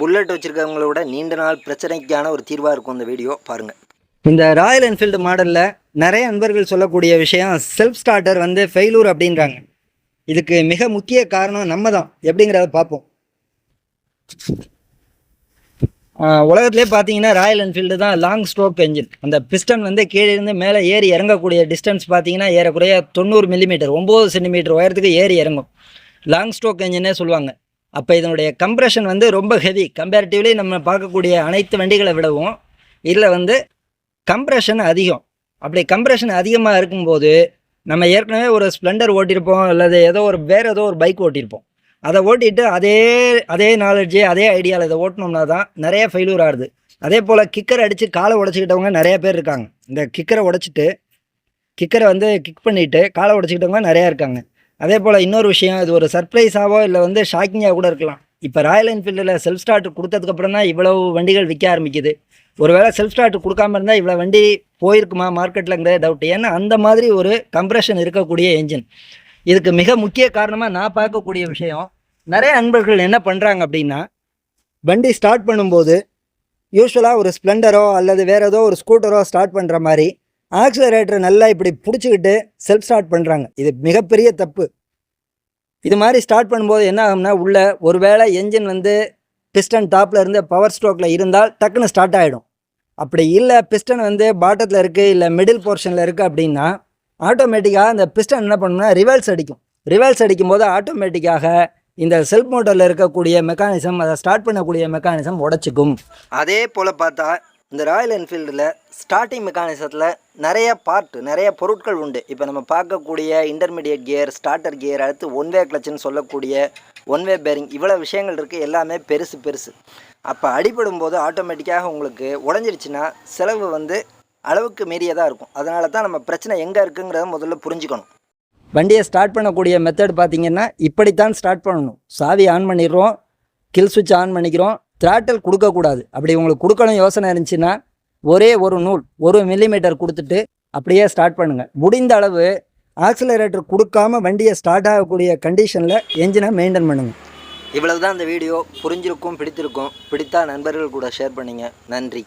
Bullet வச்சுருக்கவங்களோட நீண்ட நாள் பிரச்சனைக்கான ஒரு தீர்வாக இருக்கும் இந்த வீடியோ பாருங்கள் இந்த ராயல் என்ஃபீல்டு மாடலில் நிறைய நண்பர்கள் சொல்லக்கூடிய விஷயம் செல்ஃப் ஸ்டார்டர் வந்து ஃபெயிலூர் அப்படின்றாங்க. இதுக்கு மிக முக்கிய காரணம் நம்ம தான் எப்படிங்கிறத பார்ப்போம். உலகத்திலே பார்த்தீங்கன்னா ராயல் என்ஃபீல்டு தான் லாங் ஸ்ட்ரோக் என்ஜின் அந்த பிஸ்டன் வந்து கீழே இருந்து மேலே ஏறி இறங்கக்கூடிய டிஸ்டன்ஸ் பார்த்தீங்கன்னா ஏறக்குறைய தொண்ணூறு மில்லிமீட்டர் ஒம்பது சென்டிமீட்டர் உயரத்துக்கு ஏறி இறங்கும். லாங் ஸ்ட்ரோக் என்ஜினே சொல்லுவாங்க. அப்போ இதனுடைய கம்ப்ரெஷன் வந்து ரொம்ப ஹெவி கம்பேரிட்டிவ்லி நம்ம பார்க்கக்கூடிய அனைத்து வண்டிகளை விடவும் இதில் வந்து கம்ப்ரெஷன் அதிகம். அப்படி கம்ப்ரெஷன் அதிகமாக இருக்கும்போது நம்ம ஏற்கனவே ஒரு ஸ்ப்ளெண்டர் ஓட்டியிருப்போம் அல்லது ஏதோ ஒரு வேறு ஏதோ ஒரு பைக் ஓட்டியிருப்போம். அதை ஓட்டிட்டு அதே அதே நாலேஜு அதே ஐடியாவில் இதை ஓட்டினோம்னா தான் நிறைய ஃபெயிலூர் ஆகுது. அதே போல் கிக்கரை அடித்து காலை உடச்சிக்கிட்டவங்க நிறைய பேர் இருக்காங்க. இந்த கிக்கரை உடச்சிட்டு கிக்கரை வந்து கிக் பண்ணிவிட்டு காலை உடச்சிக்கிட்டவங்க நிறையா இருக்காங்க. அதே போல் இன்னொரு விஷயம் இது ஒரு சர்ப்ரைஸாவோ இல்லை வந்து ஷாக்கிங்காக கூட இருக்கலாம். இப்போ ராயல் என்ஃபீல்டில் செல்ஃப் ஸ்டார்ட் கொடுத்ததுக்கப்புறம் தான் இவ்வளவு வண்டிகள் விற்க ஆரம்பிக்குது. ஒருவேளை செல்ஃப் ஸ்டார்ட் கொடுக்காம இருந்தால் இவ்வளோ வண்டி போயிருக்குமா மார்க்கெட்டில்ங்கிற டவுட் ஏன்னா அந்த மாதிரி ஒரு கம்ப்ரெஷன் இருக்கக்கூடிய என்ஜின் இதுக்கு மிக முக்கிய காரணமாக நான் பார்க்கக்கூடிய விஷயம் நிறைய நண்பர்கள் என்ன பண்ணுறாங்க அப்படின்னா வண்டி ஸ்டார்ட் பண்ணும்போது யூஸ்வலாக ஒரு ஸ்ப்ளெண்டரோ அல்லது வேறு ஏதோ ஒரு ஸ்கூட்டரோ ஸ்டார்ட் பண்ணுற மாதிரி ஆக்சிலரேட்டரை நல்லா இப்படி பிடிச்சிக்கிட்டு செல்ஃப் ஸ்டார்ட் பண்ணுறாங்க இது மிகப்பெரிய தப்பு. இது மாதிரி ஸ்டார்ட் பண்ணும்போது என்ன ஆகும்னா உள்ளே ஒருவேளை என்ஜின் வந்து பிஸ்டன் டாப்பில் இருந்து பவர் ஸ்ட்ரோக்கில் இருந்தால் டக்குன்னு ஸ்டார்ட் ஆகிடும் அப்படி இல்லை பிஸ்டன் வந்து பாட்டத்தில் இருக்குது இல்லை மிடில் போர்ஷனில் இருக்குது அப்படின்னா ஆட்டோமேட்டிக்காக அந்த பிஸ்டன் என்ன பண்ணும்னா ரிவல்ஸ் அடிக்கும். ரிவல்ஸ் அடிக்கும்போது ஆட்டோமேட்டிக்காக இந்த செல்ஃப் மோட்டரில் இருக்கக்கூடிய மெக்கானிசம் அதை ஸ்டார்ட் பண்ணக்கூடிய மெக்கானிசம் உடச்சிக்கும். அதே போல் பார்த்தா இந்த ராயல் என்ஃபீல்டில் ஸ்டார்டிங் மெக்கானிசத்தில் நிறைய பார்ட் நிறைய பொருட்கள் உண்டு. இப்போ நம்ம பார்க்கக்கூடிய இன்டர்மீடியட் கியர் ஸ்டார்டர் கியர் அடுத்து ஒன் வே கிளச்சுன்னு சொல்லக்கூடிய ஒன் வே பேரிங் இவ்வளோ விஷயங்கள் இருக்குது எல்லாமே பெருசு பெருசு. அப்போ அடிபடும் போது ஆட்டோமேட்டிக்காக உங்களுக்கு உடஞ்சிருச்சுன்னா செலவு வந்து அளவுக்கு மீறியதாக இருக்கும். அதனால தான் நம்ம பிரச்சனை எங்கே இருக்குங்கிறத முதல்ல புரிஞ்சுக்கணும். வண்டியை ஸ்டார்ட் பண்ணக்கூடிய மெத்தட் பார்த்தீங்கன்னா இப்படித்தான் ஸ்டார்ட் பண்ணணும். சாவி ஆன் பண்ணிடுறோம் கில் சுவிட்ச் ஆன் பண்ணிக்கிறோம் திராட்டல் கொடுக்கக்கூடாது. அப்படி உங்களுக்கு கொடுக்கணும் யோசனை இருந்துச்சுன்னா ஒரே ஒரு நூல் ஒரு மில்லிமீட்டர் கொடுத்துட்டு அப்படியே ஸ்டார்ட் பண்ணுங்கள் முடிந்த அளவு ஆக்சிலரேட்டர் கொடுக்காம வண்டியை ஸ்டார்ட் ஆகக்கூடிய கண்டிஷனில் என்ஜினை மெயின்டைன் பண்ணுங்கள் இவ்வளவு தான் இந்த வீடியோ புரிஞ்சிருக்கும் பிடித்திருக்கும். பிடித்தா நண்பர்கள் கூட ஷேர் பண்ணுங்கள் நன்றி.